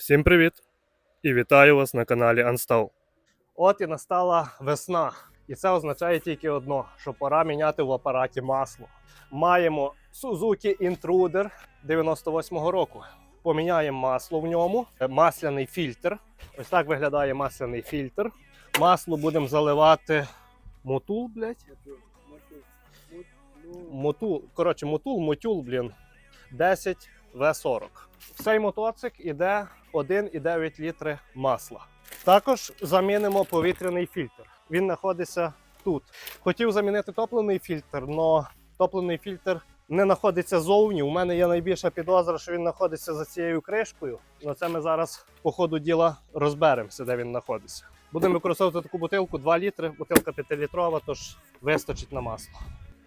Всім привіт! І вітаю вас на каналі Unstall. От і настала весна. І це означає тільки одно: що пора міняти в апараті масло. Маємо Suzuki Intruder 98-го року. Поміняємо масло в ньому, Е, масляний фільтр. Ось так виглядає масляний фільтр. Масло будемо заливати мотул, блядь. Мотул, коротше, мотул, мотюл, блін, 10 В40. В цей мотоцик іде 1,9 літри масла. Також замінимо повітряний фільтр. Він знаходиться тут. Хотів замінити топливний фільтр, але топливний фільтр не знаходиться зовні. У мене є найбільша підозра, що він знаходиться за цією кришкою. Ну це ми зараз по ходу діла розберемося, де він знаходиться. Будемо використовувати таку бутилку 2 літри, бутилка 5-літрова, тож вистачить на масло.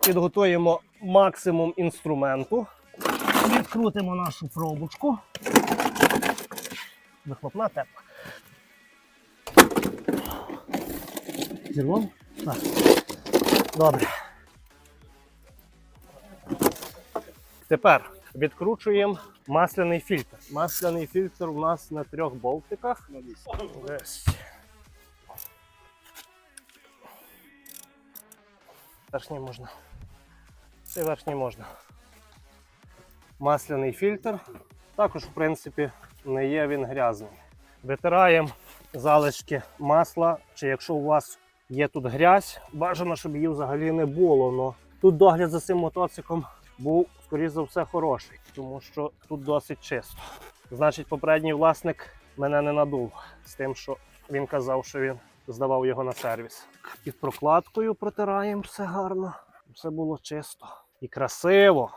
Підготуємо максимум інструменту. Відкрутимо нашу пробочку. Вихлопна тепла. Зірвом? Добре. Тепер відкручуємо масляний фільтр. Масляний фільтр у нас на трьох болтиках. Ось. Верхній можна. Це верхній можна. Масляний фільтр. Також, в принципі, не є він грязний. Витираємо залишки масла, чи якщо у вас є тут грязь, бажано, щоб її взагалі не було. Но тут догляд за цим мотоциклом був, скоріш за все, хороший, тому що тут досить чисто. Значить, попередній власник мене не надув з тим, що він казав, що він здавав його на сервіс. Під прокладкою протираємо все гарно, все було чисто і красиво.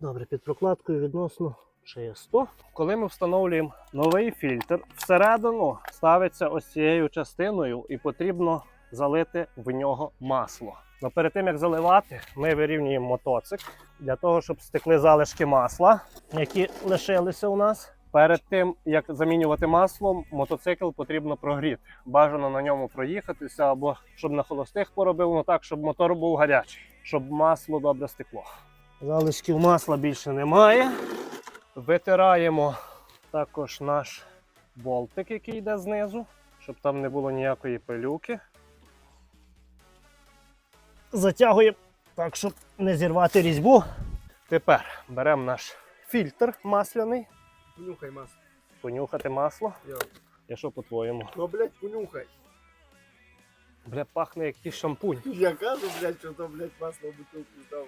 Добре, під прокладкою відносно чисто. Коли ми встановлюємо новий фільтр, всередину ставиться ось цією частиною і потрібно залити в нього масло. Но перед тим як заливати, ми вирівнюємо мотоцик для того, щоб стекли залишки масла, які лишилися у нас. Перед тим як замінювати масло, мотоцикл потрібно прогріти. Бажано на ньому проїхатися або щоб на холостих поробив, ну так, щоб мотор був гарячий, щоб масло добре стекло. Залишків масла більше немає. Витираємо також наш болтик, який йде знизу, щоб там не було ніякої пилюки. Затягуємо так, щоб не зірвати різьбу. Тепер беремо наш фільтр масляний, Понюхай масло. понюхати масло. Йо. Я що по-твоєму? Ну, блядь, понюхай. Бля, пахне як якийсь шампунь. Я кажу, блядь, що то, блядь, масло в бутилку здав.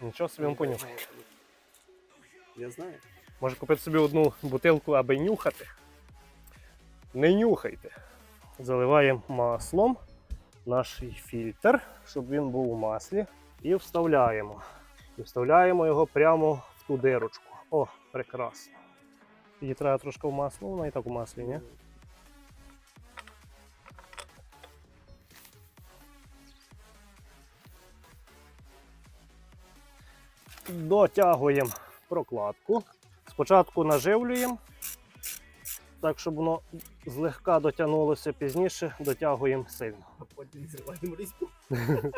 Нічого собі він понюхає. Я знаю. Може купити собі одну бутилку, аби нюхати. Не нюхайте. Заливаємо маслом наш фільтр, щоб він був у маслі. І вставляємо. І вставляємо його прямо в ту дирочку. О, прекрасно. Її треба трошки в масло, вона і так у маслі, ні? Дотягуємо прокладку. Спочатку наживлюємо, так, щоб воно злегка дотягнулося пізніше, дотягуємо сильно. А потім зриваємо різьбу.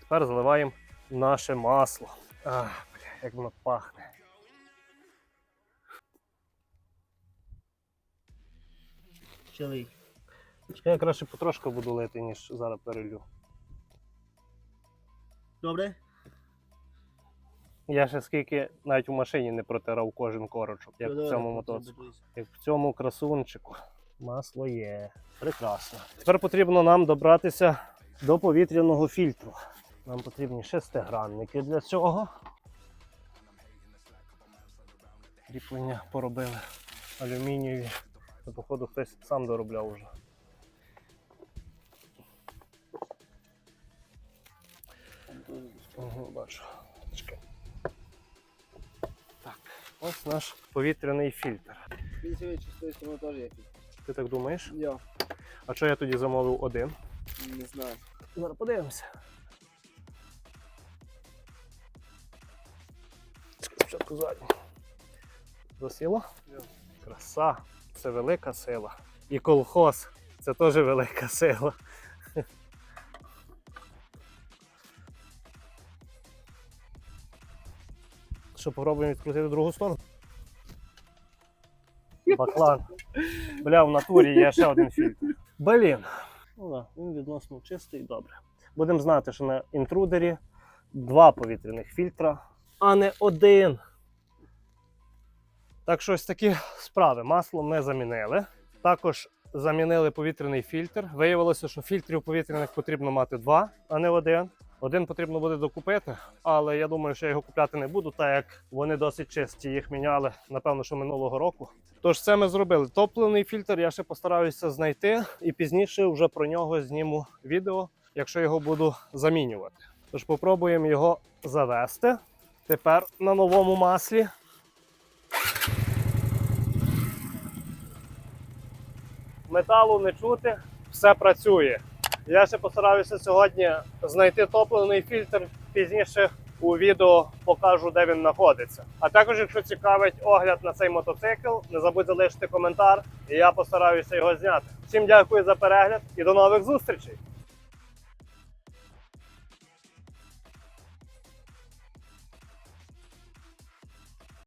Тепер заливаємо наше масло. Ах, бля, як воно пахне. Чоловік. Чекай, Я краще потрошку буду лити, ніж зараз перелю. Добре? Я ще скільки навіть у машині не протирав кожен корочок, як в цьому мотоциклу. Як в цьому красунчику. Масло є. Прекрасно. Тепер потрібно нам добратися до повітряного фільтру. Нам потрібні шестигранники для цього. Кріплення поробили алюмінієві. Це, походу, хтось сам доробляв уже. Угу, бачу. Чекай. Ось наш повітряний фільтр. Він сторони теж якийсь. Ти так думаєш? Я А що я тоді замовив один? не знаю. Зараз подивимося. Спочатку задню. Засіло? Я. Краса. Це велика сила. І колхоз це теж велика сила. Що, попробуємо відкрутити другу сторону? Баклан. Бля, в натурі є ще один фільтр. Блін. Ну да, він відносно чистий, добре. Будемо знати, що на інтрудері два повітряних фільтра, а не один. Так що ось такі справи. Масло ми замінили. Також замінили повітряний фільтр. Виявилося, що фільтрів повітряних потрібно мати два, а не один. Один потрібно буде докупити, але я думаю, що я його купляти не буду, так як вони досить чисті. Їх міняли, напевно, що минулого року. Тож це ми зробили. Топлений фільтр я ще постараюся знайти і пізніше вже про нього зніму відео, якщо його буду замінювати. Тож попробуємо його завести. Тепер на новому маслі. Металу не чути, все працює. Я ще постараюся сьогодні знайти топливний фільтр. Пізніше у відео покажу, де він знаходиться. А також, якщо цікавить огляд на цей мотоцикл, не забудь залишити коментар, і я постараюся його зняти. Всім дякую за перегляд і до нових зустрічей!